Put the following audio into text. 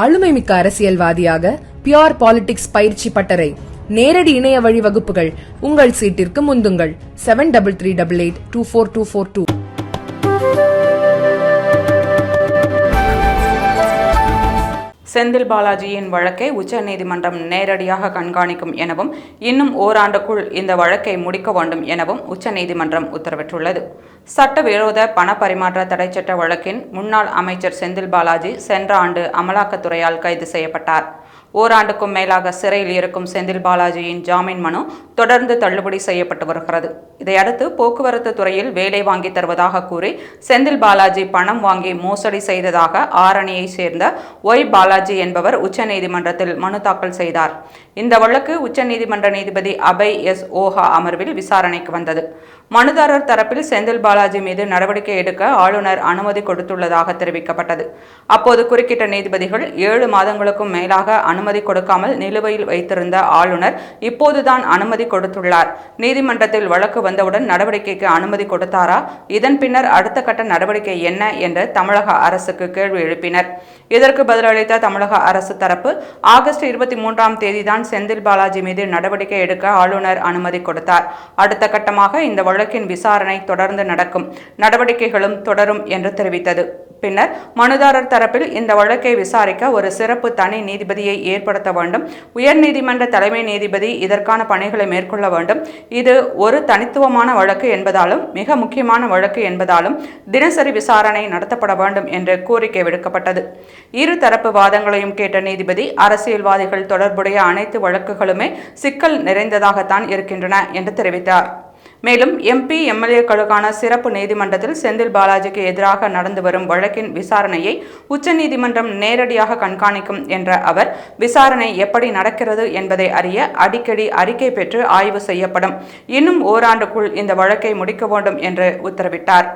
ஆளுமை மிக்க அரசியல்வாதியாக பியோர் பாலிடிக்ஸ் பயிற்சி பட்டறை நேரடி இணைய வழி வகுப்புகள் உங்கள் சீட்டிற்கு முந்துங்கள். Seven double three double eight two four two four two Senthil பாலாஜியின் வழக்கை உச்சநீதிமன்றம் நேரடியாக கண்காணிக்கும் எனவும் இன்னும் ஓராண்டுக்குள் இந்த வழக்கை முடிக்க வேண்டும் எனவும் உச்சநீதிமன்றம் உத்தரவிட்டுள்ளது. சட்டவிரோத பண பரிமாற்ற தடைச்சட்ட வழக்கின் முன்னாள் அமைச்சர் செந்தில் பாலாஜி சென்ற ஆண்டு அமலாக்கத்துறையால் கைது செய்யப்பட்டார். ஓராண்டுக்கும் மேலாக சிறையில் இருக்கும் செந்தில் பாலாஜியின் ஜாமீன் மனு தொடர்ந்து தள்ளுபடி செய்யப்பட்டு வருகிறது. இதையடுத்து போக்குவரத்து துறையில் வேலை வாங்கி தருவதாக கூறி செந்தில் பாலாஜி பணம் வாங்கி மோசடி செய்ததாக ஆரணியைச் சேர்ந்த ஒய் பாலாஜி என்பவர் உச்சநீதிமன்றத்தில் மனு தாக்கல் செய்தார். இந்த வழக்கு உச்சநீதிமன்ற நீதிபதி அபய் எஸ் ஓஹா அமர்வில் விசாரணைக்கு வந்தது. மனுதாரர் தரப்பில் செந்தில் பாலாஜி மீது நடவடிக்கை எடுக்க ஆளுநர் அனுமதி கொடுத்துள்ளதாக தெரிவிக்கப்பட்டது. அப்போது குறுக்கிட்ட நீதிபதிகள் ஏழு மாதங்களுக்கும் மேலாக அனுமதி கொடுக்காமல் நிலுவையில் வைத்திருந்த ஆளுநர் இப்போதுதான் அனுமதி அனுமதி கொடுத்துள்ளார். நீதிமன்றத்தில் வழக்கு வந்தவுடன் நடவடிக்கைக்கு அனுமதி கொடுத்தாரா? இதன் பின்னர் அடுத்த கட்ட நடவடிக்கை என்ன என்று தமிழக அரசுக்கு கேள்வி எழுப்பினர். இதற்கு பதிலளித்த தமிழக அரசு தரப்பு ஆகஸ்ட் இருபத்தி மூன்றாம் தேதிதான் செந்தில் பாலாஜி மீது நடவடிக்கை எடுக்க ஆளுநர் அனுமதி கொடுத்தார். அடுத்த கட்டமாக இந்த வழக்கின் விசாரணை தொடர்ந்து நடக்கும். நடவடிக்கைகளும் தொடரும் என்று தெரிவித்தது. பின்னர் மனுதாரர் தரப்பில் இந்த வழக்கை விசாரிக்க ஒரு சிறப்பு தனி நீதிபதியை ஏற்படுத்த வேண்டும். உயர்நீதிமன்ற தலைமை நீதிபதி இதற்கான பணிகளை மேற்கொள்ள வேண்டும். இது ஒரு தனித்துவமான வழக்கு என்பதாலும் மிக முக்கியமான வழக்கு என்பதாலும் தினசரி விசாரணை நடத்தப்பட வேண்டும் என்று கோரிக்கை விடுக்கப்பட்டது. இரு தரப்பு வாதங்களையும் கேட்ட நீதிபதி அரசியல்வாதிகள் தொடர்புடைய அனைத்து வழக்குகளுமே சிக்கல் நிறைந்ததாகத்தான் இருக்கின்றன என்று தெரிவித்தார். மேலும் எம்பி எம்எல்ஏக்களுக்கான சிறப்பு நீதிமன்றத்தில் செந்தில் பாலாஜிக்கு எதிராக நடந்து வரும் வழக்கின் விசாரணையை உச்சநீதிமன்றம் நேரடியாக கண்காணிக்கும் என்ற அவர் விசாரணை எப்படி நடக்கிறது என்பதை அறிய அடிக்கடி அறிக்கை பெற்று ஆய்வு செய்யப்படும். இன்னும் ஓராண்டுக்குள் இந்த வழக்கை முடிக்க வேண்டும் என்று உத்தரவிட்டார்.